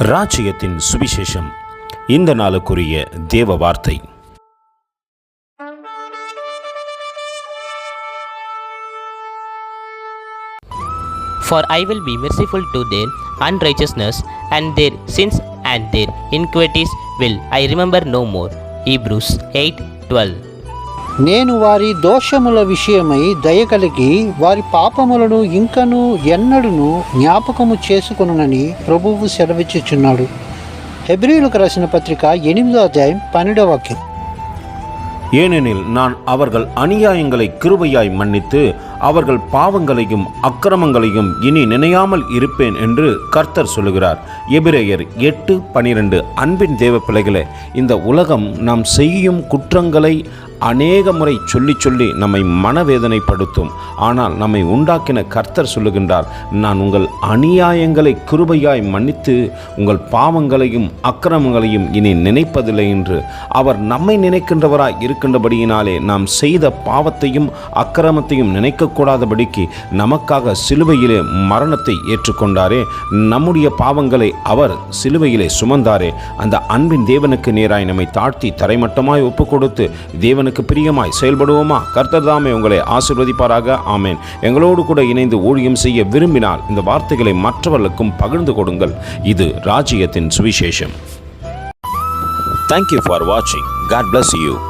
ராஜ்யத்தின் சுவிசேஷம் இந்த நாளுக்குரிய தேவ வார்த்தை For I will be merciful to their unrighteousness, and their sins and their iniquities will I remember no more. Hebrews 8 12. నేను వారి దోషముల విషయమై దయగలిగి వారి పాపములను ఇంకను ఎన్నడును జ్ఞాపకము చేసుకొనునని ప్రభువు సెలవిచ్చుచున్నాడు హెబ్రిలకు రాసిన పత్రిక ఎనిమిదో అధ్యాయం పన్నెండవ వాక్యం ஏனெனில் நான் அவர்கள் அநியாயங்களை கிருபையாய் மன்னித்து அவர்கள் பாவங்களையும் அக்கிரமங்களையும் இனி நினையாமல் இருப்பேன் என்று கர்த்தர் சொல்லுகிறார் எபிரேயர் எட்டு பனிரெண்டு அன்பின் தேவ பிள்ளைகளே இந்த உலகம் நாம் செய்யும் குற்றங்களை அநேக முறை சொல்லி சொல்லி நம்மை மனவேதனைப்படுத்தும். ஆனால் நம்மை உண்டாக்கின கர்த்தர் சொல்லுகின்றார் நான் உங்கள் அநியாயங்களை கிருபையாய் மன்னித்து உங்கள் பாவங்களையும் அக்கிரமங்களையும் இனி நினைப்பதில்லை என்று. அவர் நம்மை நினைக்கின்றவராய் இருக்கின்றபடியினாலே நாம் செய்த பாவத்தையும் அக்கிரமத்தையும் நினைக்கக்கூடாதபடிக்கு நமக்காக சிலுவையிலே மரணத்தை ஏற்றுக்கொண்டாரே. நம்முடைய பாவங்களை அவர் சிலுவையிலே சுமந்தாரே. அந்த அன்பின் தேவனுக்கு நேராய் நம்மை தாழ்த்தி தரைமட்டமாய் ஒப்பு கொடுத்து தேவனுக்கு பிரியமாய் செயல்படுவோமா? கர்த்தர் தாமே உங்களை ஆசிர்வதிப்பாராக. ஆமேன். எங்களோடு கூட இணைந்து ஊழியம் செய்ய விரும்பினால் இந்த வார்த்தைகளை மற்றவர்களுக்கும் பகிர்ந்து கொடுங்கள். இது ராஜ்யத்தின் சுவிசேஷம். தேங்க்யூ ஃபார் வாட்சிங் காட் பிளஸ் யூ